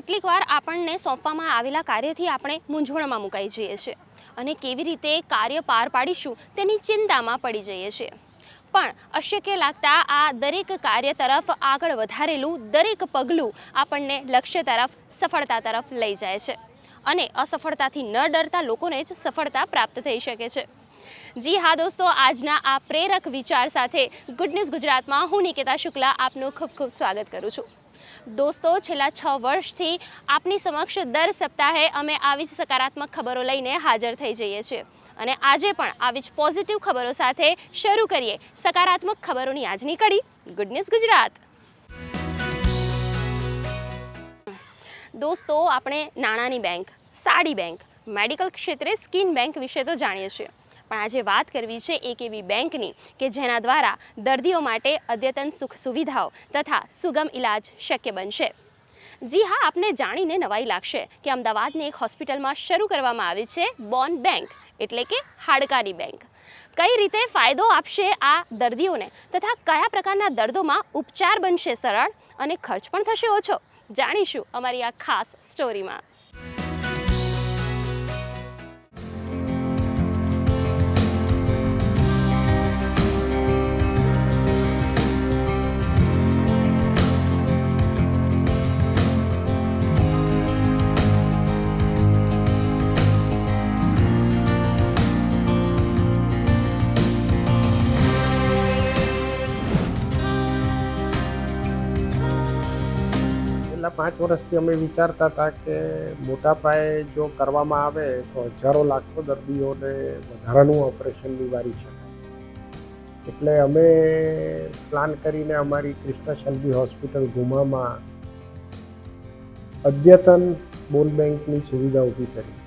કેટલીક વાર આપણને સોંપવામાં આવેલા કાર્યથી આપણે મૂંઝવણમાં મુકાઈ જઈએ છીએ અને કેવી રીતે કાર્ય પાર પાડીશું તેની ચિંતામાં પડી જઈએ છીએ. પણ અશક્ય લાગતા આ દરેક કાર્ય તરફ આગળ વધારેલું દરેક પગલું આપણને લક્ષ્ય તરફ, સફળતા તરફ લઈ જાય છે અને અસફળતાથી ન ડરતા લોકોને જ સફળતા પ્રાપ્ત થઈ શકે છે. જી હા દોસ્તો, આજના આ પ્રેરક વિચાર સાથે ગુડ ન્યૂઝ ગુજરાતમાં હું નિકેતા શુક્લા આપનું ખૂબ ખૂબ સ્વાગત કરું છું. દોસ્તો, છેલ્લા છ વર્ષથી આપની સમક્ષ દર સપ્તાહે અમે આવી જ સકારાત્મક ખબરો લઈને હાજર થઈ જઈએ છીએ અને આજે પણ આવી જ પોઝિટિવ ખબરો સાથે શરૂ કરીએ સકારાત્મક ખબરોની આજની કડી ગુડ ન્યૂઝ ગુજરાત. દોસ્તો, આપણે નાણાંની બેંક સાડી બેંક મેડિકલ ક્ષેત્રે સ્કિન બેંક વિશે તો જાણીએ છીએ. પણ આજે વાત કરવી છે એક એવી બેંકની કે જેના દ્વારા દર્દીઓ માટે અદ્યતન સુખ સુવિધાઓ તથા સુગમ ઇલાજ શક્ય બનશે. જી હા, આપને જાણીને નવાઈ લાગશે કે અમદાવાદની એક હોસ્પિટલમાં શરૂ કરવામાં આવી છે બોન બેંક, એટલે કે હાડકાની બેંક. કઈ રીતે ફાયદો આપશે આ દર્દીઓને તથા કયા પ્રકારના દર્દોમાં ઉપચાર બનશે સરળ અને ખર્ચ પણ થશે ઓછો? જાણીશું અમારી આ ખાસ સ્ટોરીમાં. પાંચ વર્ષથી અમે વિચારતા હતા કે મોટા પાયે જો કરવામાં આવે તો હજારો લાખો દર્દીઓને વધારાનું ઓપરેશન નિવારી શકાય. એટલે અમે પ્લાન કરીને અમારી કૃષ્ણ શલ્બી હોસ્પિટલ ગુમામાં અદ્યતન બોન બેંકની સુવિધા ઊભી કરી.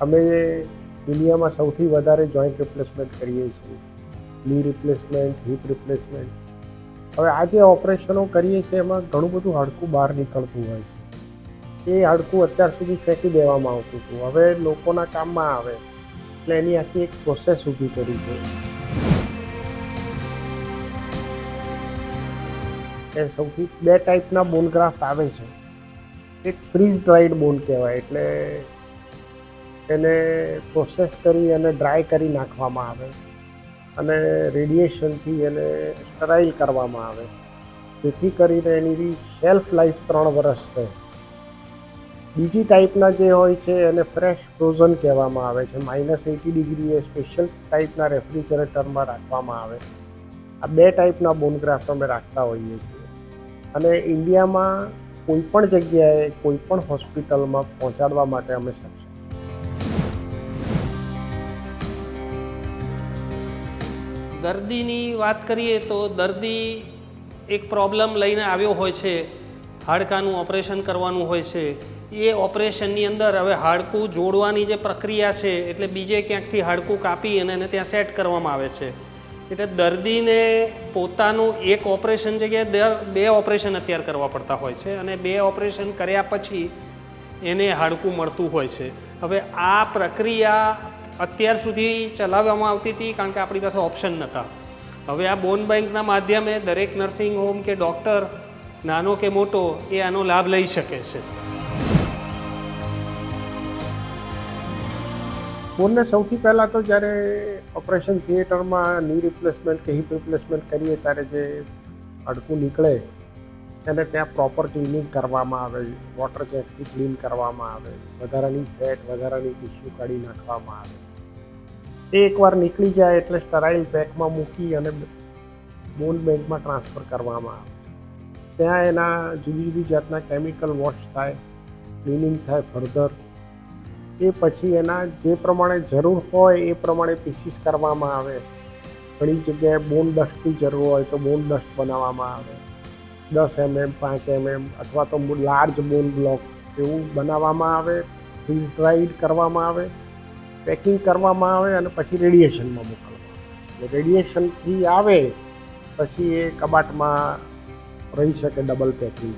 અમે દુનિયામાં સૌથી વધારે જોઈન્ટ રિપ્લેસમેન્ટ કરીએ છીએ. ની રિપ્લેસમેન્ટ હિપ રિપ્લેસમેન્ટ હવે આ જે ઓપરેશનો કરીએ છીએ, એમાં ઘણું બધું હાડકું બહાર નીકળતું હોય છે. એ હાડકું અત્યાર સુધી ફેંકી દેવામાં આવતું હતું. હવે લોકોના કામમાં આવે, એટલે એની આખી એક પ્રોસેસ ઊભી કરી છે. એ સૌથી બે ટાઈપના બોનગ્રાફ્ટ આવે છે. એક ફ્રીઝ ડ્રાઈડ બોન કહેવાય, એટલે એને પ્રોસેસ કરી અને ડ્રાય કરી નાખવામાં આવે. અને રેડિયેશનથી એને સ્ટરાઇલ કરવામાં આવે. જેથી કરીને એની શેલ્ફ લાઈફ ત્રણ વર્ષ છે બીજી ટાઈપના જે હોય છે એને ફ્રેશ ફ્રોઝન કહેવામાં આવે છે. માઇનસ એટી ડિગ્રી એ સ્પેશિયલ ટાઈપના રેફ્રિજરેટરમાં રાખવામાં આવે. આ બે ટાઈપના બોનગ્રાફ્ટ અમે રાખતા હોઈએ છીએ. અને ઇન્ડિયામાં કોઈ પણ જગ્યાએ કોઈ પણ હોસ્પિટલમાં પહોંચાડવા માટે અમે સક્ષમ દર્દીની વાત કરીએ તો દર્દી એક પ્રોબ્લેમ લઈને આવ્યો હોય છે, હાડકાનું ઓપરેશન કરવાનું હોય છે. એ ઓપરેશનની અંદર હવે હાડકું જોડવાની જે પ્રક્રિયા છે, એટલે બીજે ક્યાંકથી હાડકું કાપી અને એને ત્યાં સેટ કરવામાં આવે છે. એટલે દર્દીને પોતાનું એક ઓપરેશન જગ્યાએ દર બે ઓપરેશન અત્યારે કરવા પડતા હોય છે અને બે ઓપરેશન કર્યા પછી એને હાડકું મળતું હોય છે. હવે આ પ્રક્રિયા અત્યાર સુધી ચલાવવામાં આવતી હતી કારણ કે આપણી પાસે ઓપ્શન નહોતા. હવે આ બોન બેંકના માધ્યમે દરેક નર્સિંગ હોમ કે ડૉક્ટર નાનો કે મોટો, એ આનો લાભ લઈ શકે છે. બોનને સૌથી પહેલાં તો જ્યારે ઓપરેશન થિયેટરમાં ની રિપ્લેસમેન્ટ કે હિપ રિપ્લેસમેન્ટ કરીએ ત્યારે જે અડકું નીકળે, એને ત્યાં પ્રોપર ક્લિનિંગ કરવામાં આવે વોટર ચેકથી ક્લીન કરવામાં આવે, વધારાની ફેટ વધારાની ટીસ્યુ કાઢી નાખવામાં આવે. એ એકવાર નીકળી જાય એટલે સ્ટરાઇલ પેકમાં મૂકી અને બોન બેંકમાં ટ્રાન્સફર કરવામાં આવે. ત્યાં એના જુદી જુદી જાતના કેમિકલ વોશ થાય ક્લિનિંગ થાય ફર્ધર એ પછી એના જે પ્રમાણે જરૂર હોય એ પ્રમાણે પીસીસ કરવામાં આવે. ઘણી જગ્યાએ બોન ડસ્ટની જરૂર હોય તો બોન ડસ્ટ બનાવવામાં આવે. દસ એમએમ પાંચ એમએમ અથવા તો લાર્જ બોન બ્લોક એવું બનાવવામાં આવે ફ્રીઝ ડ્રાઈડ કરવામાં આવે. પેકિંગ કરવામાં આવે અને પછી રેડિયેશનમાં મોકલવામાં આવે. રેડિયેશનથી આવે, પછી એ કબાટમાં રહી શકે ડબલ પેકિંગ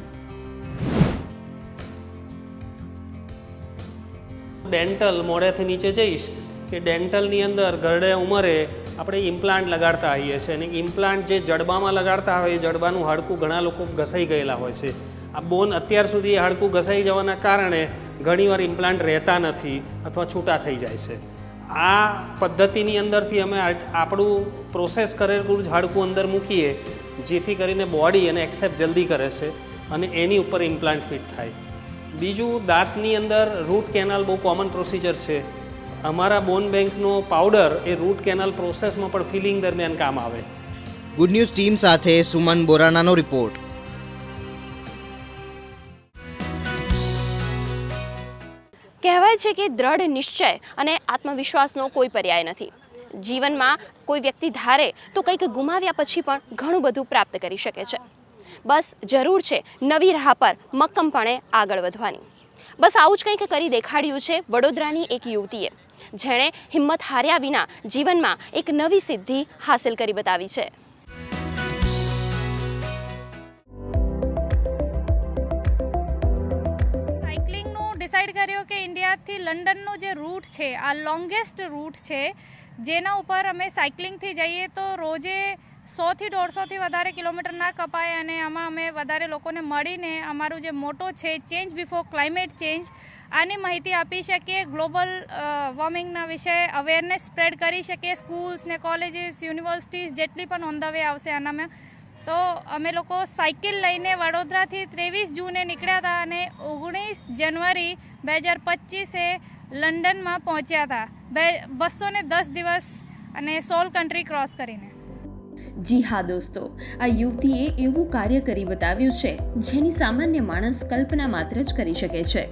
ડેન્ટલ મોડેથી નીચે જઈશ કે ડેન્ટલની અંદર ગરડે ઉંમરે આપણે ઇમ્પ્લાન્ટ લગાડતા આવીએ છીએ અને ઇમ્પ્લાન્ટ જે જડબામાં લગાડતા હોય એ જડબાનું હાડકું ઘણા લોકો ઘસાઈ ગયેલા હોય છે. આ બોન અત્યાર સુધી હાડકું ઘસાઈ જવાના કારણે ઘણીવાર ઇમ્પ્લાન્ટ રહેતા નથી અથવા છૂટા થઈ જાય છે. આ પદ્ધતિની અંદરથી અમે આપણું પ્રોસેસ કરેલું ઝાડકું અંદર મૂકીએ, જેથી કરીને બોડી એને એક્સેપ્ટ જલ્દી કરે છે અને એની ઉપર ઇમ્પ્લાન્ટ ફિટ થાય. બીજું, દાંતની અંદર રૂટ કેનાલ બહુ કોમન પ્રોસિજર છે. અમારા બોન બેંકનો પાવડર એ રૂટ કેનાલ પ્રોસેસમાં પણ ફિલિંગ દરમિયાન કામ આવે. ગુડ ન્યૂઝ ટીમ સાથે સુમન બોરાણાનો રિપોર્ટ કહેવાય છે કે દ્રઢ નિશ્ચય અને આત્મવિશ્વાસનો કોઈ પર્યાય નથી. જીવનમાં કોઈ વ્યક્તિ ધારે તો કંઈક ગુમાવ્યા પછી પણ ઘણું બધું પ્રાપ્ત કરી શકે છે. બસ જરૂર છે નવી રાહ પર મક્કમપણે આગળ વધવાની. બસ આવું જ કંઈક કરી દેખાડ્યું છે વડોદરાની એક યુવતીએ, જેણે હિંમત હાર્યા વિના જીવનમાં એક નવી સિદ્ધિ હાંસલ કરી બતાવી છે. ડિસાઈડ કર્યું કે ઇન્ડિયાથી લંડનનો જે રૂટ છે, આ લોંગેસ્ટ રૂટ છે, જેના ઉપર અમે સાયકલિંગથી જઈએ તો રોજે સોથી દોઢસોથી વધારે કિલોમીટર ના કપાય અને આમાં અમે વધારે લોકોને મળીને અમારું જે મોટો છે ચેન્જ બિફોર ક્લાઇમેટ ચેન્જ આની માહિતી આપી શકીએ. ગ્લોબલ વોર્મિંગના વિશે અવેરનેસ સ્પ્રેડ કરી શકીએ. સ્કૂલ્સ ને કોલેજીસ યુનિવર્સિટીઝ જેટલી પણ ઓન ધ વે આવશે, આનામાં તો અમે લોકો સાયકલ લઈને વડોદરાથી ત્રેવીસ જૂને નીકળ્યા હતા અને ઓગણીસ જાન્યુઆરી બે હજાર પચીસે લંડનમાં પહોંચ્યા હતા. બે બસો દસ દિવસ અને સોલ કન્ટ્રી ક્રોસ કરીને. જી હા દોસ્તો, આ યુવતીએ એવું કાર્ય કરી બતાવ્યું છે જેની સામાન્ય માણસ કલ્પના માત્ર જ કરી શકે છે.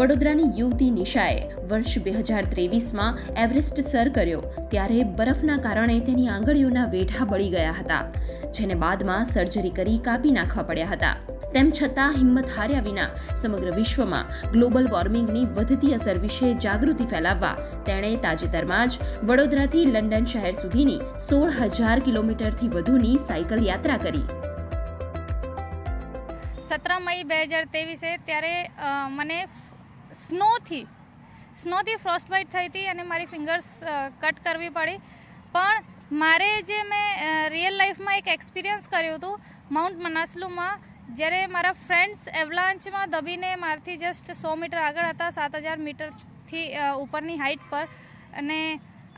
વડોદરાની યુવતી નિશાએ વર્ષ બે હજાર ત્રેવીસમાં એવરેસ્ટ સર કર્યો, ત્યારે બરફના કારણે તેની આંગળીઓના વેઠા બળી ગયા હતા, જેને બાદમાં સર્જરી કરી કાપી નાખવા પડ્યા હતા. તેમ છતાં હિંમત હાર્યા વિના સમગ્ર વિશ્વમાં ગ્લોબલ વોર્મિંગની વધતી અસર વિશે જાગૃતિ ફેલાવવા તેણે તાજેતરમાં જ વડોદરાથી લંડન શહેર સુધીની સોળ હજાર કિલોમીટરથી વધુની સાયકલ યાત્રા કરી. સતરા મઈ બે હજાર તેવીસે ત્યારે મને સ્નોથી સ્નોથી ફ્રોસ્ટ બાઇટ થઈ હતી અને મારી ફિંગર્સ કટ કરવી પડી. પણ મારે જે મેં રિયલ લાઈફમાં એક એક્સપિરિયન્સ કર્યું હતું માઉન્ટ મનાસલુમાં, જ્યારે મારા ફ્રેન્ડ્સ એવલાન્ચમાં દબીને મારથી જસ્ટ સો મીટર આગળ હતા, સાત હજાર મીટરથી ઉપરની હાઇટ પર. અને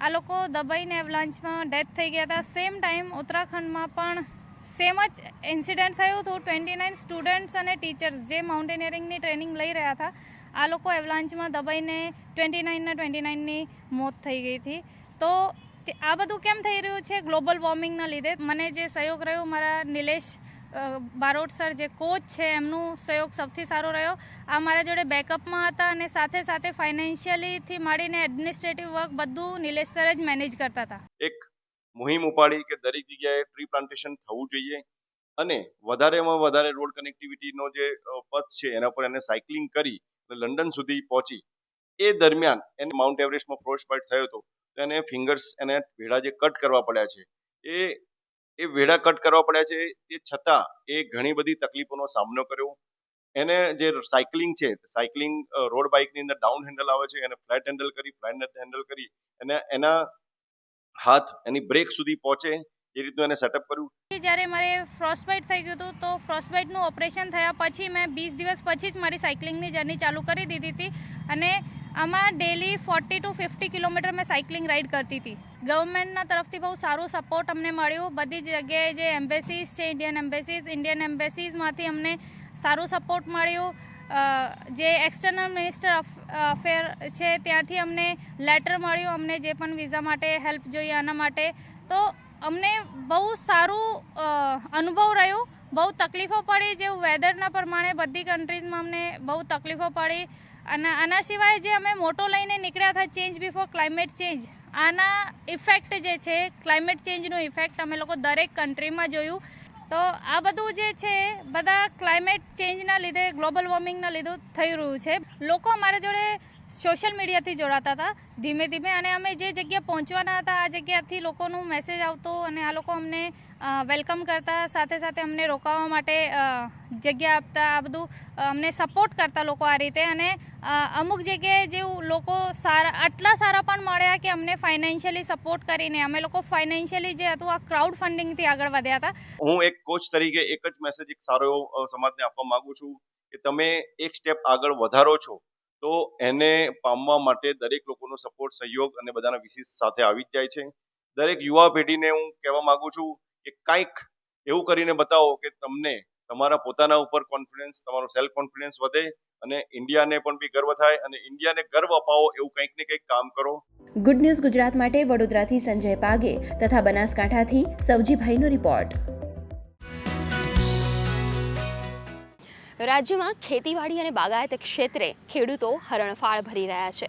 આ લોકો દબાઈને એવલાન્ચમાં ડેથ થઈ ગયા હતા. સેમ ટાઈમ ઉત્તરાખંડમાં પણ સેમ જ ઇન્સિડન્ટ થયું હતું ટ્વેન્ટી નાઇન સ્ટુડન્ટ્સ અને ટીચર્સ જે માઉન્ટેનિયરિંગની ટ્રેનિંગ લઈ રહ્યા હતા, આ લોકો એવલાન્ચમાં દબાઈને ટ્વેન્ટી નાઇનના ટ્વેન્ટી નાઇનની મોત થઈ ગઈ હતી. તો આ બધું કેમ થઈ રહ્યું છે? ગ્લોબલ વોર્મિંગના લીધે મને જે સહયોગ રહ્યો મારા નિલેશ બારોટ સર જે કોચ છે, એમનું સહયોગ સૌથી સારો રહ્યો. આ મારા જોડે બેકઅપમાં હતા અને સાથે સાથે ફાઇનાન્શિયલીથી માંડીને એડમિનિસ્ટ્રેટિવ વર્ક બધું નિલેશ સર જ મેનેજ કરતા હતા. એક મુહિમ ઉપાડી કે દરેક જગ્યાએ ટ્રી પ્લાન્ટેશન થવું જોઈએ અને વધારેમાં વધારે રોડ કનેક્ટિવિટીનો જે પથ છે એના પર એને સાયકલિંગ કરી લંડન સુધી પહોંચી. એ દરમિયાન એને માઉન્ટ એવરેસ્ટમાં ફ્રોસ્ટ બાઇટ થયો હતો, તો એને ફિંગર્સ એને વેડા જે કટ કરવા પડ્યા છે. એ એ વેડા કટ કરવા પડ્યા છે તે છતાં એ ઘણી બધી તકલીફોનો સામનો કર્યો. એને જે સાયકલિંગ છે સાયકલિંગ રોડ બાઇકની અંદર ડાઉન હેન્ડલ આવે છે, એને ફ્લેટ હેન્ડલ કરી ફ્લેટ હેન્ડલ કરી અને એના હાથ એની બ્રેક સુધી પહોંચે, એ રીતનું એને સેટઅપ કર્યું. જ્યારે મારે ફ્રોસ્ટ બાઇટ થઈ ગયું હતું, તો ફ્રોસ્ટ બાઇટનું ઓપરેશન થયા પછી મેં વીસ દિવસ પછી જ મારી સાયકલિંગની જર્ની ચાલુ કરી દીધી હતી અને આમાં daily forty two fifty kilometre મેં સાયકલિંગ રાઈડ કરતી હતી. ગવર્મેન્ટના તરફથી બહુ સારું સપોર્ટ અમને મળ્યું. બધી જગ્યાએ જે એમ્બેસીઝ છે ઇન્ડિયન એમ્બેસીઝ ઇન્ડિયન એમ્બેસીઝમાંથી અમને સારું સપોર્ટ મળ્યું. જે એક્સટર્નલ મિનિસ્ટર અફેર છે, ત્યાંથી અમને લેટર મળ્યું, અમને જે પણ વિઝા માટે હેલ્પ જોઈએ આના માટે. તો અમને બહુ સારું અનુભવ રહ્યો. બહુ તકલીફો પડી જેવું વેધરના પ્રમાણે બધી કન્ટ્રીઝમાં અમને બહુ તકલીફો પડી. અને આના સિવાય જે અમે મોટો લઈને નીકળ્યા હતા ચેન્જ બિફોર ક્લાઇમેટ ચેન્જ આના ઇફેક્ટ જે છે ક્લાઇમેટ ચેન્જનું ઇફેક્ટ અમે લોકો દરેક કન્ટ્રીમાં જોયું. તો આ બધું જે છે, બધા ક્લાઇમેટ ચેન્જના લીધે ગ્લોબલ વોર્મિંગના લીધે થઈ રહ્યું છે. લોકો અમારા જોડે સોશિયલ મીડિયાથી જોડાતા હતા, ધીમે ધીમે. અને અમે જે જગ્યા પહોંચવાના હતા, આ જગ્યાથી લોકોનું મેસેજ આવતો અને આ લોકો અમને વેલકમ કરતા, સાથે સાથે અમને રોકાવા માટે જગ્યા આપતા, આ બધું અમને સપોર્ટ કરતા લોકો આ રીતે. અને અમુક જગ્યાએ જેવું લોકો સારા, આટલા સારા પણ મળ્યા કે અમને ફાઇનાન્શિયલી સપોર્ટ કરીને, અમે લોકો ફાઇનાન્શિયલી જે હતું, આ ક્રાઉડ ફંડિંગથી આગળ વધ્યા હતા. હું એક કોચ તરીકે એક જ મેસેજ એક સારો એવો સમાજને આપવા માંગુ છું કે તમે એક સ્ટેપ આગળ વધારો છો, તો એને પામવા માટે દરેક લોકોનો સપોર્ટ સહયોગ અને બધાના વિશેષ સાથે આવી જ જાય છે. દરેક યુવા પેઢીને હું કહેવા માંગુ છું કે કાંઈક એવું કરીને બતાવો કે તમને તમારા પોતાના ઉપર કોન્ફિડન્સ તમારો સેલ્ફ કોન્ફિડન્સ વધે અને ઇન્ડિયાને પણ બી ગર્વ થાય અને ઇન્ડિયાને ગર્વ અપાવો એવું કંઈક ને કંઈક કામ કરો. ગુડ ન્યૂઝ ગુજરાત માટે વડોદરાથી સંજય પાગે તથા બનાસકાંઠાથી સવજીભાઈનો રિપોર્ટ રાજ્યમાં ખેતીવાડી અને બાગાયત ક્ષેત્રે ખેડૂતો હરણફાળ ભરી રહ્યા છે.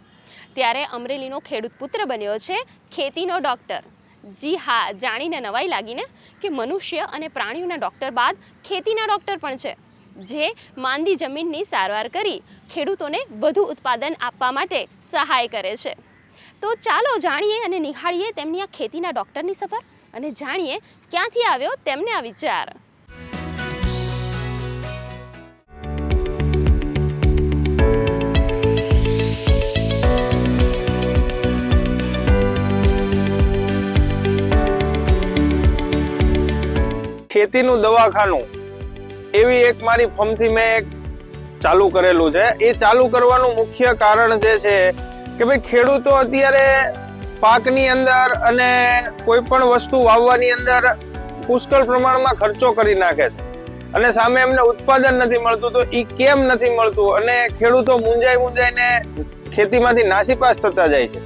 ત્યારે અમરેલીનો ખેડૂત પુત્ર બન્યો છે ખેતીનો ડૉક્ટર જી હા, જાણીને નવાઈ લાગીને કે મનુષ્ય અને પ્રાણીઓના ડૉક્ટર બાદ ખેતીના ડૉક્ટર પણ છે. જે માંદી જમીનની સારવાર કરી ખેડૂતોને વધુ ઉત્પાદન આપવા માટે સહાય કરે છે. તો ચાલો જાણીએ અને નિહાળીએ તેમની આ ખેતીના ડૉક્ટરની સફર અને જાણીએ ક્યાંથી આવ્યો તેમને આ વિચાર. ખેતીનું દવાખાનું, એવી એક મારી ફમથી મેં એક ચાલુ કરેલું છે. એ ચાલુ કરવાનું મુખ્ય કારણ જે છે કે ભાઈ ખેડૂતો અત્યારે પાકની અંદર અને કોઈ પણ વસ્તુ વાવવાની અંદર પુષ્કળ પ્રમાણમાં ખર્ચો કરી નાખે છે. અને સામે એમને ઉત્પાદન નથી મળતું, તો એ કેમ નથી મળતું? અને ખેડૂતો મુંજાઈ મુંજાઈને ખેતીમાંથી નાસીપાસ થતા જાય છે.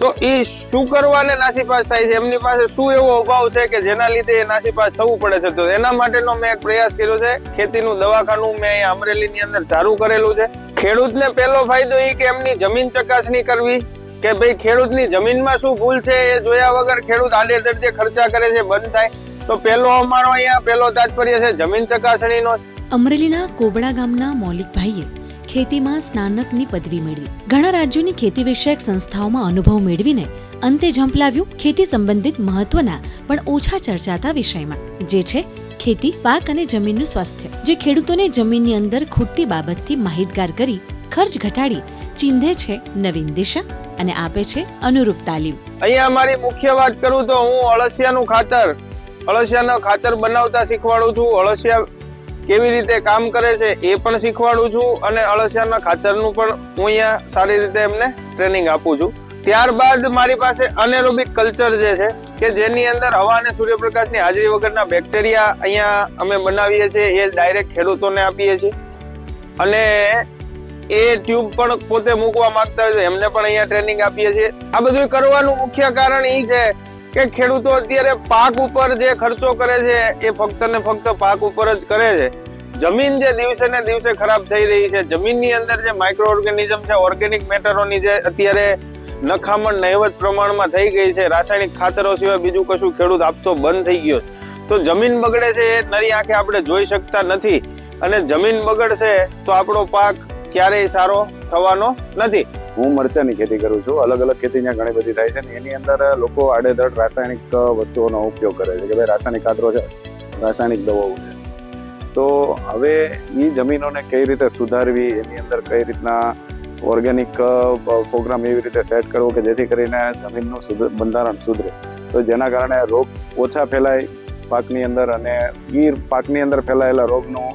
તો એ શું કરવાને નાસીપાસ થાય છે? એમની પાસે શું એવો અભાવ છે કે જેના લીધે એ નાસીપાસ થવું પડે છે? તો એના માટેનો મેં એક પ્રયાસ કર્યો છે. ખેતીનું દવાખાનું મેં અહીંયા અમરેલીની અંદર ચાલુ કરેલું છે. ખેડૂતને પહેલો ફાયદો એ કે એમની જમીન ચકાસણી કરવી કે ભાઈ ખેડૂતની જમીનમાં શું ભૂલ છે એ જોયા વગર ખેડૂત આડે જે ખર્ચા કરે છે, બંધ થાય. તો પહેલો અમારો અહીંયા પહેલો તાત્પર્ય છે જમીન ચકાસણીનો. અમરેલીના કોબડા ગામના મૌલિકભાઈએ ખેતીમાં સ્નાતકની પદવી મેળવી. ઘણા રાજ્યોની ખેતી વિષયક સંસ્થાઓમાં અનુભવ મેળવીને અંતે ઝંપલાવ્યું ખેતી સંબંધિત મહત્વના પણ ઓછા ચર્ચાતા વિષયમાં, જે છે ખેતી, પાક અને જમીનનું સ્વાસ્થ્ય, જે ખેડૂતોને જમીનની અંદર ખૂટતી બાબતથી માહિતગાર કરી ખર્ચ ઘટાડી ચીંધે છે નવીન દિશા અને આપે છે અનુરૂપ તાલીમ. અહીંયા મારી મુખ્ય વાત કરું તો હું અળસિયાનું ખાતર અળસિયાનું ખાતર બનાવતા શીખવાડું છું. અળસિયા કેવી રીતે કામ કરે છે એ પણ શીખવાડું છું અને અળસિયાના ખાતરનું પણ હું અહીંયા સારી રીતે એમને ટ્રેનિંગ આપું છું. ત્યારબાદ મારી પાસે અનેરોબિક કલ્ચર જે છે, કે જેની અંદર હવા અને સૂર્યપ્રકાશની હાજરી વગરના બેક્ટેરિયા અહીંયા અમે બનાવીએ છીએ, એ ડાયરેક્ટ ખેડૂતોને આપીએ છીએ. અને એ ટ્યુબ પણ પોતે મૂકવા માંગતા હોય તો એમને પણ અહીંયા ટ્રેનિંગ આપીએ છીએ. આ બધું કરવાનું મુખ્ય કારણ એ છે કે ખેડૂતો અત્યારે પાક ઉપર જે ખર્ચો કરે છે, એ ફક્ત ને ફક્ત પાક ઉપર જ કરે છે. જમીન જે દિવસે ને દિવસે ખરાબ થઈ રહી છે, જમીનની અંદર જે માઇક્રો ઓર્ગેનિઝમ છે ઓર્ગેનિક મેટરોની જે અત્યારે નખામણ નહીવત પ્રમાણમાં થઈ ગઈ છે, રાસાયણિક ખાતરો સિવાય બીજું કશું ખેડૂત આપતો બંધ થઈ ગયો તો જમીન બગડે છે એ નરી આંખે આપણે જોઈ શકતા નથી. અને જમીન બગડશે તો આપણો પાક ક્યારેય સારો થવાનો નથી. હું મરચાની ખેતી કરું છું. અલગ અલગ ખેતી ત્યાં ઘણી બધી થાય છે ને એની અંદર લોકો આડેધડ રાસાયણિક વસ્તુઓનો ઉપયોગ કરે છે. કે ભાઈ રાસાયણિક ખાતરો છે, રાસાયણિક દવાઓ છે. તો હવે એ જમીનોને કઈ રીતે સુધારવી, એની અંદર કઈ રીતના ઓર્ગેનિક પ્રોગ્રામ એવી રીતે સેટ કરવો કે જેથી કરીને જમીનનું બંધારણ સુધરે. તો જેના કારણે રોગ ઓછા ફેલાય પાકની અંદર અને એ પાકની અંદર ફેલાયેલા રોગનું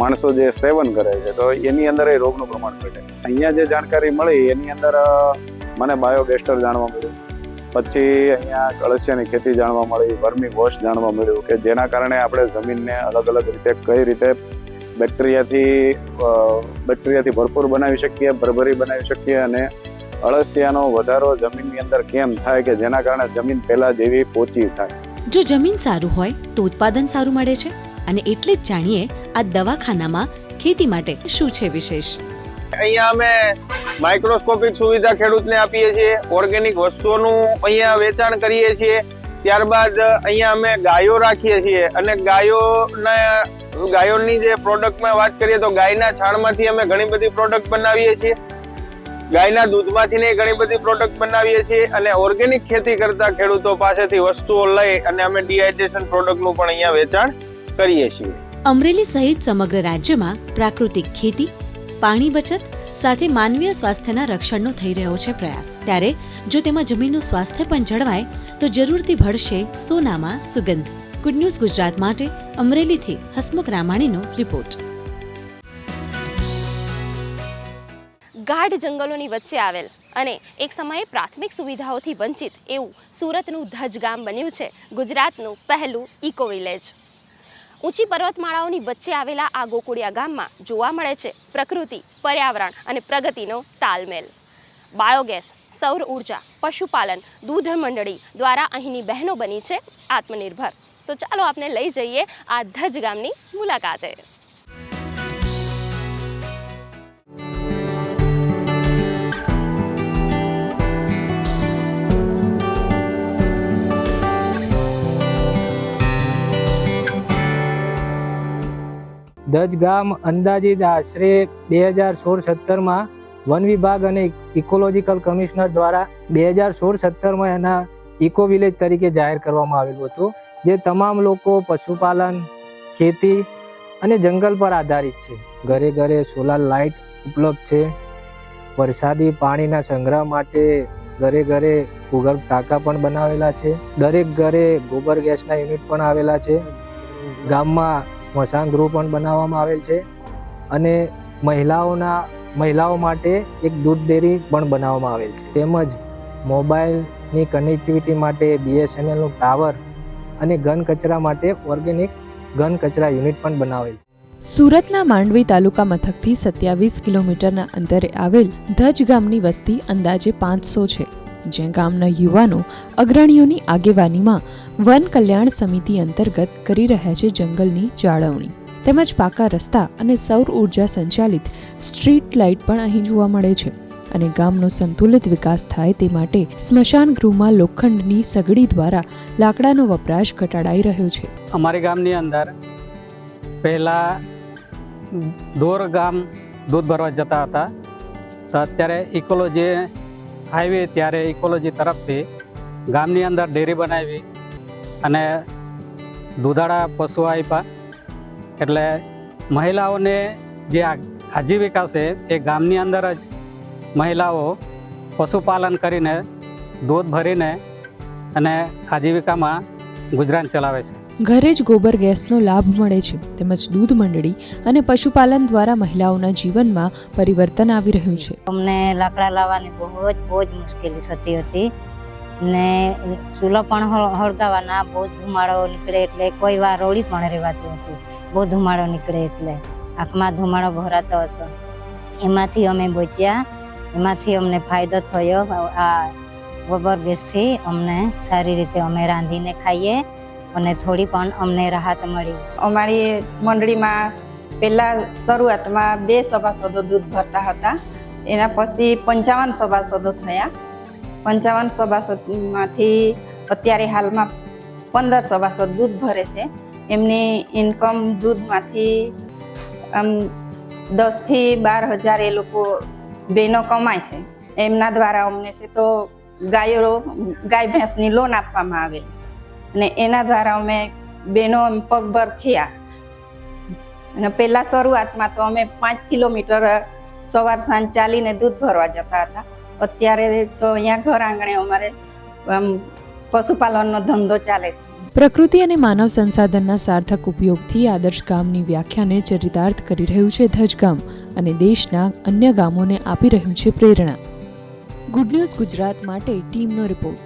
માણસો જે સેવન કરે છે, તો એની અંદર એ રોગનું પ્રમાણ ઘટે. અહીંયા જે જાણકારી મળી, એની અંદર મને બાયોગેસ્ટર જાણવા મળ્યું. પછી અહીંયા કળશિયાની ખેતી જાણવા મળી, વર્મી વોશ જાણવા મળ્યું કે જેના કારણે આપણે જમીનને અલગ અલગ રીતે કઈ રીતે બેક્ટેરિયાથી બેક્ટેરિયાથી ભરપૂર બનાવી શકીએ, ભરભરી બનાવી શકીએ અને અળસિયાનો વધારો જમીનની અંદર કેમ થાય કે જેના કારણે જમીન પહેલા જેવી પોચી થાય. જો જમીન સારું હોય, તો ઉત્પાદન સારું મળે છે? અને એટલે જ જાણીએ આ દવાખાનામાં ખેતી માટે શું છે વિશેષ. અહીંયા અમે માઇક્રોસ્કોપિક સુવિધા ખેડૂતને આપીએ છીએ ઓર્ગેનિક વસ્તુઓનું અહીંયા વેચાણ કરીએ છીએ, ત્યારબાદ અહીંયા અમે ગાયો રાખીએ છીએ અને ગાયોના, ગાયોની જે પ્રોડક્ટમાં વાત કરીએ તો ગાયના છાણમાંથી અમે ઘણી બધી પ્રોડક્ટ બનાવીએ છીએ. ગાયના દૂધમાંથી ને ઘણી બધી પ્રોડક્ટ બનાવીએ છીએ અને ઓર્ગેનિક ખેતી કરતા ખેડૂતો પાસેથી વસ્તુઓ લઈ અને અમે ડિહાઇડ્રેશન પ્રોડક્ટનું પણ અહીંયા વેચાણ કરીએ છીએ. અમરેલી સહિત સમગ્ર રાજ્યમાં પ્રાકૃતિક ખેતી પાણી બચત સાથે માનવીય સ્વાસ્થ્યના રક્ષણનો થઈ રહ્યો છે પ્રયાસ. ત્યારે જો તેમાં જમીનનું સ્વાસ્થ્ય પણ જળવાય તો જરૂરથી ભળશે સોનામાં સુગંધ. ગુડ ન્યૂઝ ગુજરાત માટે અમરેલીથી હસમુખ રામાણીનો રિપોર્ટ. ગાઢ જંગલોની વચ્ચે આવેલ અને એક સમયે પ્રાથમિક સુવિધાઓથી વંચિત એવું સુરતનું ધજ ગામ બન્યું છે ગુજરાતનું પહેલું ઇકો વિલેજ ઊંચી પર્વતમાળાઓની વચ્ચે આવેલા આ ગોકુળિયા ગામમાં જોવા મળે છે પ્રકૃતિ, પર્યાવરણ અને પ્રગતિનો તાલમેલ. બાયોગેસ, સૌર ઊર્જા, પશુપાલન દૂધ મંડળી દ્વારા અહીંની બહેનો બની છે આત્મનિર્ભર. તો ચાલો આપને લઈ જઈએ આ ધજ ગામની મુલાકાતે. દજ ગામ અંદાજિત આશરે બે હજાર સોળ સત્તરમાં વન વિભાગ અને ઇકોલોજીકલ કમિશનર દ્વારા બે હજાર સોળ સત્તરમાં એના ઇકો વિલેજ તરીકે જાહેર કરવામાં આવેલું હતું, જે તમામ લોકો, પશુપાલન, ખેતી અને જંગલ પર આધારિત છે. ઘરે ઘરે સોલાર લાઇટ ઉપલબ્ધ છે. વરસાદી પાણીના સંગ્રહ માટે ઘરે ઘરે ભૂગર્ભ ટાંકા પણ બનાવેલા છે. દરેક ઘરે ગોબર ગેસના યુનિટ પણ આવેલા છે. ગામમાં સ્મશાન ગૃહ પણ બનાવવામાં આવેલ છે અને મહિલાઓના, મહિલાઓ માટે એક દૂધ ડેરી પણ બનાવવામાં આવેલ છે. તેમજ મોબાઈલની કનેક્ટિવિટી માટે બીએસએનએલનું ટાવર અને ઘન કચરા માટે ઓર્ગેનિક ઘન કચરા યુનિટ પણ બનાવેલ છે. સુરતના માંડવી તાલુકા મથકથી સત્યાવીસ કિલોમીટરના અંતરે આવેલ ધજ ગામની વસ્તી અંદાજે પાંચસો છે. જ્યાં ગામના યુવાનો અગ્રણીઓની આગેવાનીમાં વન કલ્યાણ સમિતિ અંતર્ગત કરી રહ્યા છે જંગલની જાળવણી. તેમજ પાકા રસ્તા અને સૌર ઊર્જા સંચાલિત સ્ટ્રીટ લાઇટ પણ અહીં જોવા મળે છે અને ગામનો સંતુલિત વિકાસ થાય તે માટે સ્મશાન ગૃહમાં લોખંડની સગડી દ્વારા લાકડાનો વપરાશ ઘટાડાઈ રહ્યો છે. અમારી ગામની અંદર પહેલાં દોર ગામ દૂધ ભરવા જતા હતા. તો અત્યારે ઇકોલોજી હાઈવે ત્યારે ઇકોલોજી તરફથી ગામની અંદર ડેરી બનાવી અને દૂધાળા પશુ આપ્યા એટલે મહિલાઓને જે આજીવિકા છે એ ગામની અંદર જ મહિલાઓ પશુપાલન કરીને દૂધ ભરીને અને આજીવિકામાં ગુજરાન ચલાવે છે. ઘરે જ ગોબર ગેસનો લાભ મળે છે, તેમજ દૂધ મંડળી અને પશુપાલન દ્વારા મહિલાઓના જીવનમાં પરિવર્તન આવી રહ્યું છે. અમને લાકડા લાવવાની બહુ જ બહુ જ મુશ્કેલી થતી હતી. ને ચૂલો પણ હળગાવાના બહુ ધુમાડો નીકળે એટલે કોઈ વાર રોળી પણ રહેવાતી હતી. બહુ ધુમાડો નીકળે એટલે. આંખમાં ધુમાડો ભરાતો હતો. એમાંથી અમે બચ્યા. એમાંથી અમને ફાયદો થયો. આ ગોબર ગેસથી અમને સારી રીતે અમે રાંધીને ખાઈએ. અને થોડી પણ અમને રાહત મળી. અમારી મંડળીમાં પહેલાં શરૂઆતમાં બે સભાસદો દૂધ ભરતા હતા. એના પછી પંચાવન સભાસદો થયા. પંચાવન સભાસદમાંથી અત્યારે હાલમાં પંદર સભાસદ દૂધ ભરે છે. એમની ઇન્કમ દૂધમાંથી આમ દસથી બાર હજાર એ લોકો બહેનો કમાય છે. એમના દ્વારા અમને છે તો ગાયો, ગાય ભેંસની લોન આપવામાં આવેલી. અને એના દ્વારા અમે બહેનો પગભર થયા. અને પહેલાં શરૂઆતમાં તો અમે પાંચ કિલોમીટર સવાર સાંજ ચાલીને દૂધ ભરવા જતા હતા. અત્યારે તો અહીંયા ઘર આંગણે અમારે પશુપાલનનો ધંધો ચાલે છે. પ્રકૃતિ અને માનવ સંસાધનના સાર્થક ઉપયોગથી આદર્શ ગામની વ્યાખ્યાને ચરિતાર્થ કરી રહ્યું છે ધજ ગામ અને દેશના અન્ય ગામોને આપી રહ્યું છે પ્રેરણા. ગુડ ન્યૂઝ ગુજરાત માટે ટીમનો રિપોર્ટ.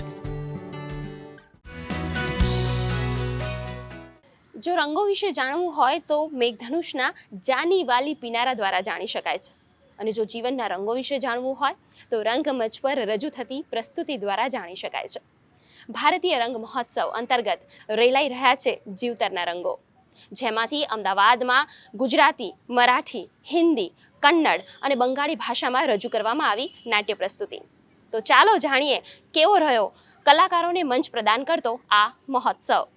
જો રંગો વિશે જાણવું હોય તો મેઘધનુષના જાની વાલી પિનારા દ્વારા જાણી શકાય છે. અને જો જીવનના રંગો વિશે જાણવું હોય તો રંગમંચ પર રજૂ થતી પ્રસ્તુતિ દ્વારા જાણી શકાય છે. ભારતીય રંગ મહોત્સવ અંતર્ગત રેલાઈ રહ્યા છે જીવતરના રંગો. જેમાંથી અમદાવાદમાં ગુજરાતી, મરાઠી, હિન્દી, કન્નડ અને બંગાળી ભાષામાં રજૂ કરવામાં આવી નાટ્ય પ્રસ્તુતિ. તો ચાલો જાણીએ કેવો રહ્યો કલાકારોને મંચ પ્રદાન કરતો આ મહોત્સવ.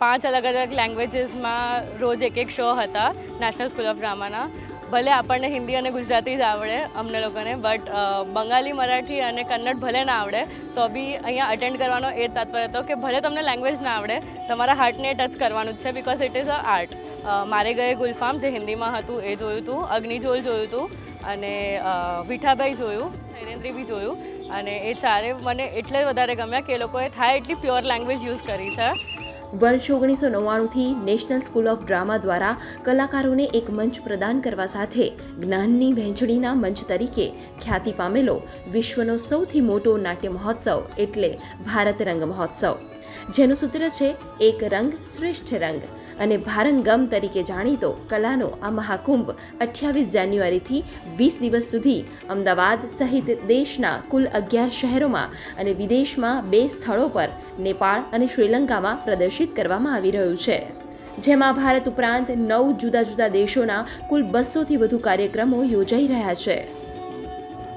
પાંચ અલગ અલગ લેંગ્વેજીસમાં રોજ એક એક શો હતા નેશનલ સ્કૂલ ઓફ ડ્રામાના ભલે આપણને હિન્દી અને ગુજરાતી જ આવડે અમને લોકોને બટ બંગાળી, મરાઠી અને કન્નડ ભલે ના આવડે, તો બી અહીંયા અટેન્ડ કરવાનો એ તાત્પર્ય હતો કે ભલે તમને લેંગ્વેજ ના આવડે, તમારા હાર્ટને ટચ કરવાનું જ છે because it is a art મારે ગયે ગુલફામ, જે હિન્દીમાં હતું એ જોયું હતું અગ્નિજોલ જોયું હતું અને વિઠાભાઈ જોયું, નરેન્દ્રી બી જોયું, અને એ ચારે મને એટલે વધારે ગમ્યા કે એ લોકોએ થાય એટલી પ્યોર લેંગ્વેજ યુઝ કરી છે. વર્ષ ઓગણીસો નવ્વાણુંથી નેશનલ સ્કૂલ ઓફ ડ્રામા દ્વારા કલાકારોને એક મંચ પ્રદાન કરવા સાથે જ્ઞાનની વહેંચણીના મંચ તરીકે ખ્યાતિ પામેલો વિશ્વનો સૌથી મોટો નાટ્ય મહોત્સવ એટલે ભારત રંગ મહોત્સવ. જેનું સૂત્ર છે, એક રંગ શ્રેષ્ઠ રંગ. અને ભારંગમ તરીકે જાણીતો કલાનો આ મહાકુંભ અઠ્યાવીસ જાન્યુઆરીથી વીસ દિવસ સુધી અમદાવાદ સહિત દેશના કુલ અગિયાર શહેરોમાં અને વિદેશમાં બે સ્થળો પર નેપાળ અને શ્રીલંકામાં પ્રદર્શિત કરવામાં આવી રહ્યું છે જેમાં ભારત ઉપરાંત નવ જુદા જુદા દેશોના કુલ બસોથી વધુ કાર્યક્રમો યોજાઈ રહ્યા છે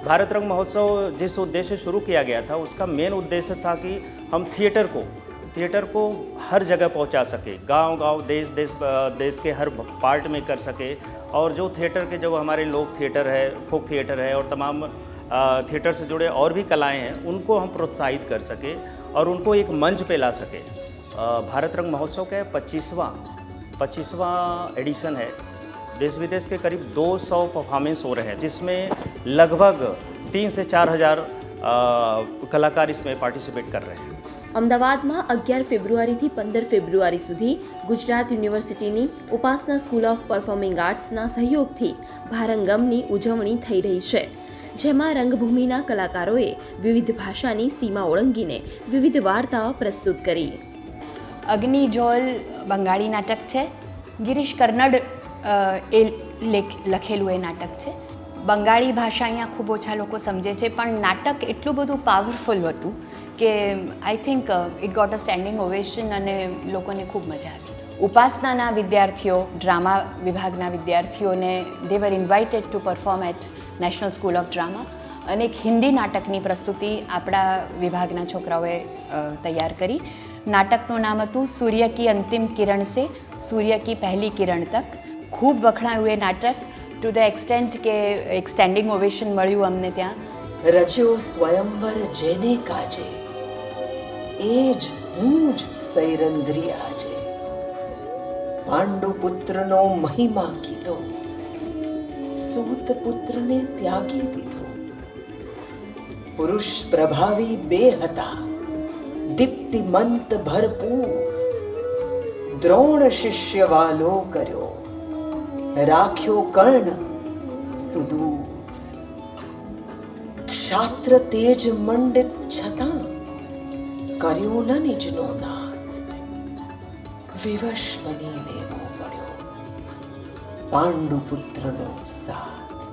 भारत रंग महोत्सव जिस उद्देश्य से शुरू किया गया था उसका मेन उद्देश्य था कि हम थिएटर को थिएटर को हर जगह पहुँचा सके गाँव गाँव देश देश देश के हर पार्ट में कर सके। और जो थिएटर के, जो हमारे लोक थिएटर है, फोक थिएटर है और तमाम थिएटर से जुड़े और भी कलाएँ हैं, उनको हम प्रोत्साहित कर सके और उनको एक मंच पे ला सके। भारत रंग महोत्सव का पच्चीसवां, पच्चीसवा एडिशन है। देश विदेश के करीब 200 परफॉर्मेंस हो रहे हैं, जिसमें लगभग तीन से चार हज़ार कलाकार इसमें पार्टिसिपेट कर रहे हैं। અમદાવાદમાં અગિયાર ફેબ્રુઆરીથી પંદર ફેબ્રુઆરી સુધી ગુજરાત યુનિવર્સિટીની ઉપાસના સ્કૂલ ઓફ પરફોર્મિંગ આર્ટ્સના સહયોગથી ભારંગમની ઉજવણી થઈ રહી છે, જેમાં રંગભૂમિના કલાકારોએ વિવિધ ભાષાની સીમા ઓળંગીને વિવિધ વાર્તાઓ પ્રસ્તુત કરી. અગ્નિજોલ બંગાળી નાટક છે, ગિરીશ કર્નડ એ લેખ, લખેલું એ નાટક છે. બંગાળી ભાષા અહીંયા ખૂબ ઓછા લોકો સમજે છે, પણ નાટક એટલું બધું પાવરફુલ હતું કે I think it got a standing ovation અને લોકોને ખૂબ મજા આવી. ઉપાસનાના વિદ્યાર્થીઓ, ડ્રામા વિભાગના વિદ્યાર્થીઓને they were invited to perform at national school of drama અને એક હિન્દી નાટકની પ્રસ્તુતિ આપણા વિભાગના છોકરાઓએ તૈયાર કરી. નાટકનું નામ હતું સૂર્ય કી અંતિમ કિરણ સે, સૂર્ય કી પહેલી કિરણ તક. ખૂબ વખણાયું એ નાટક. ટુ ધ એક્સટેન્ટ કે એક સ્ટેન્ડિંગ ઓવેશન મળ્યું અમને ત્યાં. રચ્યો સ્વયંવર જેને કાજે. એ જ હું જ સૈરંદ્રી આજે પાંડુ પુત્રનો મહિમા કીધો સૂત પુત્રને ત્યાગી દીધો પુરુષ પ્રભાવી બે હતા દીપ્તિમંત ભરપૂર દ્રોણ શિષ્ય વાલો કર્યો રાખ્યો કર્ણ સુદૂર ક્ષાત્ર તેજ મંડિત છતાં કર્યો ન નિજનો નાથ વિવશ બની લેવો પડ્યો પાંડુપુત્રનો સાથ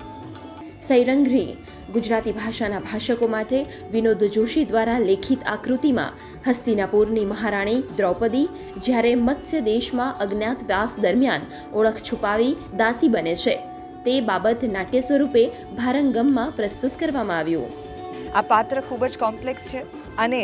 સૈરંઘ્રી ગુજરાતી ભાષાના ભાષકો માટે વિનોદ જોશી દ્વારા લેખિત આકૃતિમાં હસ્તિનાપુરની મહારાણી દ્રૌપદી જ્યારે મત્સ્ય દેશમાં અજ્ઞાતવાસ દરમિયાન ઓળખ છુપાવી દાસી બને છે તે બાબત નાટ્ય સ્વરૂપે ભારંગમમાં પ્રસ્તુત કરવામાં આવ્યું આ પાત્ર ખૂબ જ કોમ્પ્લેક્સ છે અને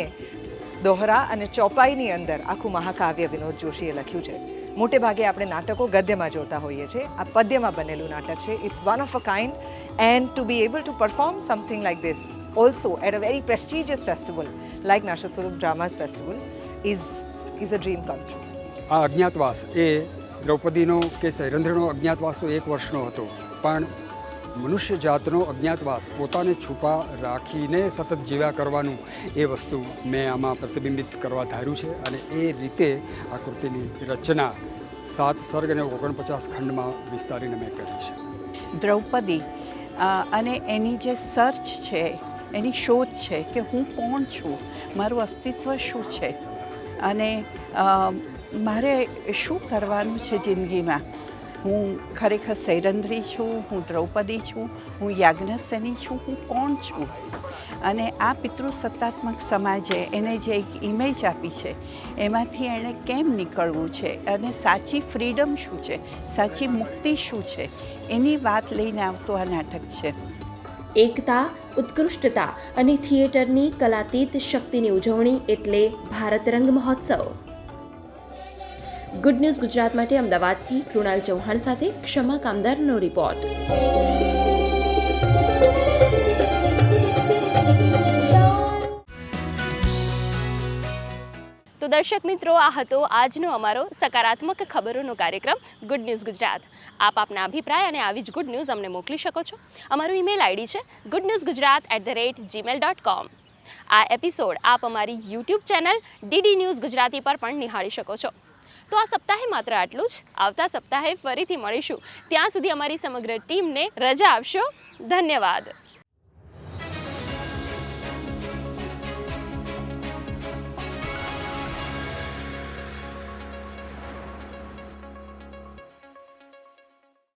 દોહરા અને ચોપાઈની અંદર આખું મહાકાવ્ય વિનોદ જોશીએ લખ્યું છે. મોટે ભાગે આપણે નાટકો ગદ્યમાં જોતા હોઈએ છીએ. આ પદ્યમાં બનેલું નાટક છે. It's one of a kind and to be able to perform something like this also at a very prestigious festival like નાશસ્વરૂપ dramas festival is is a dream come true આ અજ્ઞાતવાસ એ દ્રૌપદીનો કે સૈરંધ્રનો અજ્ઞાતવાસ તો એક વર્ષનો હતો. પણ મનુષ્ય જાતનો અજ્ઞાતવાસ પોતાને છુપા રાખીને સતત જીવ્યા કરવાનું એ વસ્તુ મેં આમાં પ્રતિબિંબિત કરવા ધાર્યું છે અને એ રીતે આ કૃતિની રચના સાત સર્ગ અને ઓગણપચાસ ખંડમાં વિસ્તારીને મેં કરી છે. દ્રૌપદી અને એની જે સર્ચ છે, એની શોધ છે કે હું કોણ છું, મારું અસ્તિત્વ શું છે? અને મારે શું કરવાનું છે જિંદગીમાં? હું ખરેખર સૈરંદ્રી છું, હું દ્રૌપદી છું, હું યાજ્ઞસેની છું, હું કોણ છું? અને આ પિતૃસત્તાત્મક સમાજે એને જે એક ઇમેજ આપી છે, એમાંથી એણે કેમ નીકળવું છે? અને સાચી ફ્રીડમ શું છે? સાચી મુક્તિ શું છે? એની વાત લઈને આવતું આ નાટક છે. એકતા, ઉત્કૃષ્ટતા અને થિયેટરની કલાતીત શક્તિની ઉજવણી એટલે ભારત રંગ મહોત્સવ. ગુડ ન્યૂઝ ગુજરાત માટે અમદાવાદથી કૃણાલ ચૌહાણ સાથે ક્ષમા કામદારનો રિપોર્ટ તો દર્શક મિત્રો, આ હતો આજનો અમારો સકારાત્મક ખબરોનો કાર્યક્રમ ગુડ ન્યૂઝ ગુજરાત. આપ આપના અભિપ્રાય અને આવી જ ગુડ ન્યૂઝ અમને મોકલી શકો છો. અમારું ઈમેલ આઈડી છે good news Gujarat at the rate Gmail dot com આ એપિસોડ આપ અમારી YouTube channel DD news Gujarati પર પણ નિહાળી શકો છો. તો આ સપ્તાહે માત્ર આટલું જ. આવતા સપ્તાહે ફરીથી મળીશું. ત્યાં સુધી અમારી સમગ્ર ટીમને રજા આપશો. ધન્યવાદ.